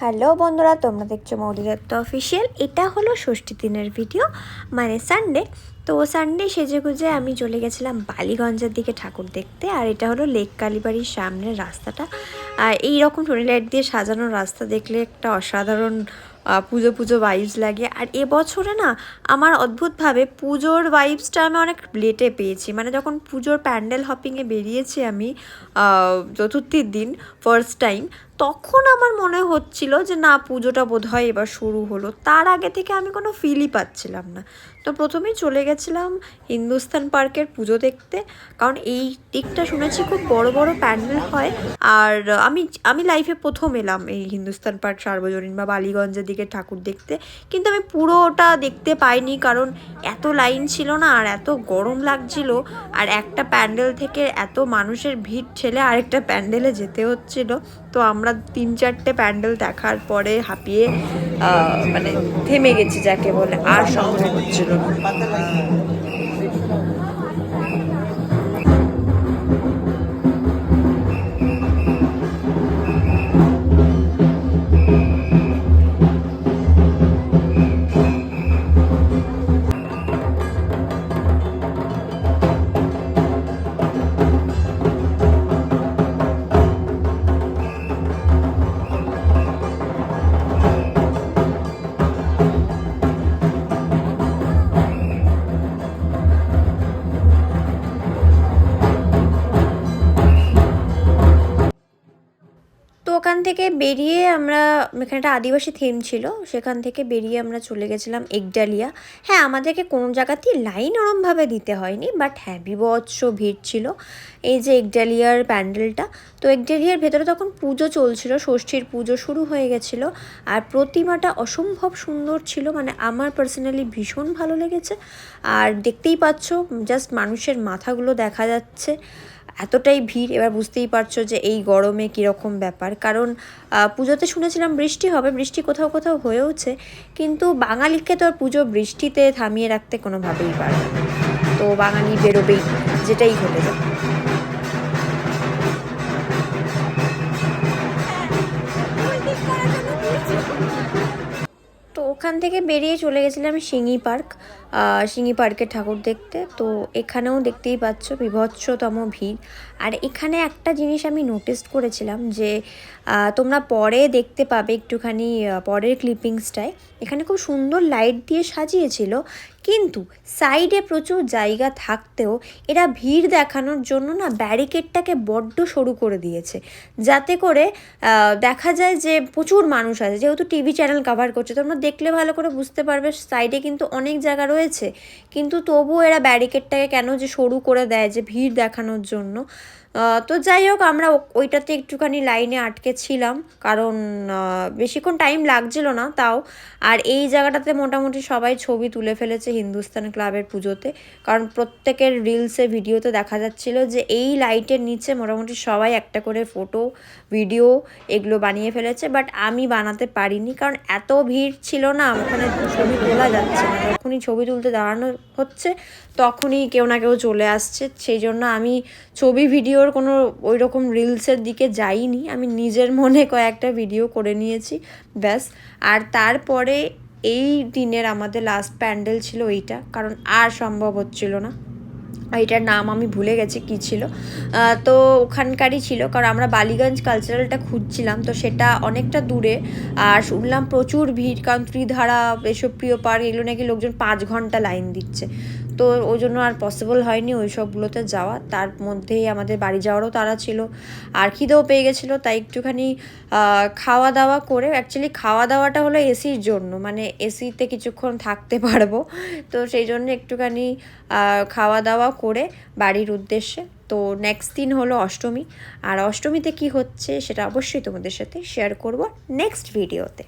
Hello বন্ধুরা, তোমরা দেখছ মৌলিদত্ত অফিসিয়াল এটা হলো ষষ্ঠী দিনের ভিডিও মানে সানডে তো সানডে সেজে গুজে আমি চলে গেছিলাম বালিগঞ্জের দিকে ঠাকুর দেখতে, আর এটা হলো লেক কালীবাড়ির সামনের রাস্তাটা। আর এইরকম টোনি লাইট দিয়ে সাজানো রাস্তা দেখলে একটা অসাধারণ পুজো পুজো ভাইবস লাগে। আর এবছরে না, আমার অদ্ভুতভাবে পুজোর ভাইবসটা আমি অনেক লেটে পেয়েছি। মানে যখন পুজোর প্যান্ডেল হপিংয়ে বেরিয়েছি আমি চতুর্থীর দিন ফার্স্ট টাইম তখন আমার মনে হচ্ছিল যে, না, পুজোটা বোধহয় এবার শুরু হলো। তার আগে থেকে আমি কোনো ফিলই পাচ্ছিলাম না। তো প্রথমেই চলে গেছিলাম হিন্দুস্তান পার্কের পুজো দেখতে। কারণ এই দিকটা শুনেছি খুব বড় বড় প্যান্ডেল হয়। আর আমি আমি লাইফে প্রথম এলাম এই হিন্দুস্তান পার্ক সার্বজনীন বা বালিগঞ্জের দিকে ঠাকুর দেখতে। কিন্তু আমি পুরোটা দেখতে পাইনি কারণ এত লাইন ছিল না আর এত গরম লাগছিল। আর একটা প্যান্ডেল থেকে এত মানুষের ভিড় ঠেলে আরেকটা প্যান্ডেলে যেতে হচ্ছিল। তো আমরা তিন চারটে প্যান্ডেল দেখার পরে হাঁপিয়ে মানে থেমে গেছি যাকে বলে আর সম্ভব হচ্ছিল না। ওখান থেকে বেরিয়ে আমরা, এখানে একটা আদিবাসী থিম ছিল, সেখান থেকে বেরিয়ে আমরা চলে গেছিলাম একডালিয়া হ্যাঁ আমাদেরকে কোনো জায়গাতেই লাইন ওরমভাবে দিতে হয়নি বাট হ্যাঁ বিভৎস ভিড় ছিল এই যে একডালিয়ার প্যান্ডেলটা। তো একডালিয়ার ভেতরে তখন পুজো চলছিল, ষষ্ঠীর পুজো শুরু হয়ে গেছিল, আর প্রতিমাটা অসম্ভব সুন্দর ছিল মানে আমার পার্সোনালি ভীষণ ভালো লেগেছে। আর দেখতেই পাচ্ছ জাস্ট মানুষের মাথাগুলো দেখা যাচ্ছে। এতটাই ভিড়, এবার বুঝতেই পারছ যে এই গরমে কীরকম ব্যাপার। কারণ পুজোতে শুনেছিলাম বৃষ্টি হবে, বৃষ্টি কোথাও কোথাও হয়েওছে, কিন্তু বাঙালিকে তো আর পুজো বৃষ্টিতে থামিয়ে রাখতে কোনোভাবেই পারে তো বাঙালি বেরোবেই, যেটাই ঘটে যাক। ওখান থেকে বেরিয়ে চলে গেছিলাম শিঙি পার্ক শিঙি পার্কে ঠাকুর দেখতে। তো এখানেও দেখতেই পাচ্ছ বিভৎসতম ভিড়। আর এখানে একটা জিনিস আমি নোটিস করেছিলাম যে তোমরা পরে দেখতে পাবে একটুখানি পরের ক্লিপিংসটায় এখানে খুব সুন্দর লাইট দিয়ে সাজিয়েছিল। কিন্তু সাইডে প্রচুর জায়গা থাকতেও এরা ভিড় দেখানোর জন্য না ব্যারিকেডটাকে বড্ড সরু করে দিয়েছে। যাতে করে দেখা যায় যে প্রচুর মানুষ আছে। যেহেতু টিভি চ্যানেল কভার করছে, তোমরা দেখলে ভালো করে বুঝতে পারবে সাইডে কিন্তু অনেক জায়গা রয়েছে। কিন্তু তবুও এরা ব্যারিকেডটাকে কেন যে সরু করে দেয়, যে ভিড় দেখানোর জন্য? তো যাই হোক, আমরা ওইটাতে একটুখানি লাইনে আটকে ছিলাম। কারণ বেশিক্ষণ টাইম লাগছিল না তাও। আর এই জায়গাটাতে মোটামুটি সবাই ছবি তুলে ফেলেছে হিন্দুস্তান ক্লাবের পুজোতে। কারণ প্রত্যেকের রিলসে ভিডিওতে দেখা যাচ্ছিল যে এই লাইটের নিচে মোটামুটি সবাই একটা করে ফটো ভিডিও এগুলো বানিয়ে ফেলেছে। বাট আমি বানাতে পারিনি কারণ এত ভিড় ছিল না ওখানে ছবি তোলা যাচ্ছে না। যখনই ছবি তুলতে দাঁড়ানো হচ্ছে, তখনই কেউ না কেউ চলে আসছে। সেই জন্য আমি ছবি ভিডিওর কোনো ওই রকম রিলসের দিকে যাইনি। আমি নিজের মনে কয়েকটা ভিডিও করে নিয়েছি, ব্যাস। আর তারপরে এই দিনের আমাদের লাস্ট প্যান্ডেল ছিল এইটা, কারণ আর সম্ভব হচ্ছিল না। এটার নাম আমি ভুলে গেছি কি ছিল। তো ওখানকারই ছিল, কারণ আমরা বালিগঞ্জ কালচারালটা খুঁজছিলাম, তো সেটা অনেকটা দূরে। আর শুনলাম প্রচুর ভিড়, কারণ ত্রিধারা, এসব প্রিয় পার্ক এগুলো নাকি লোকজন পাঁচ ঘণ্টা লাইন দিচ্ছে। তো ওই জন্য আর পসিবল হয়নি ওই সবগুলোতে যাওয়া। তার মধ্যেই আমাদের বাড়ি যাওয়ারও তারা ছিল। আর খিদেও পেয়ে গেছিল, তাই একটুখানি খাওয়া দাওয়া করে অ্যাকচুয়ালি খাওয়া দাওয়াটা হলো এসির জন্য মানে এসিতে কিছুক্ষণ থাকতে পারব। তো সেই জন্য একটুখানি খাওয়া দাওয়া করে বাড়ির উদ্দেশ্যে। তো নেক্সট দিন হলো অষ্টমী। আর অষ্টমীতে কি হচ্ছে সেটা অবশ্যই তোমাদের সাথে শেয়ার করব নেক্সট ভিডিওতে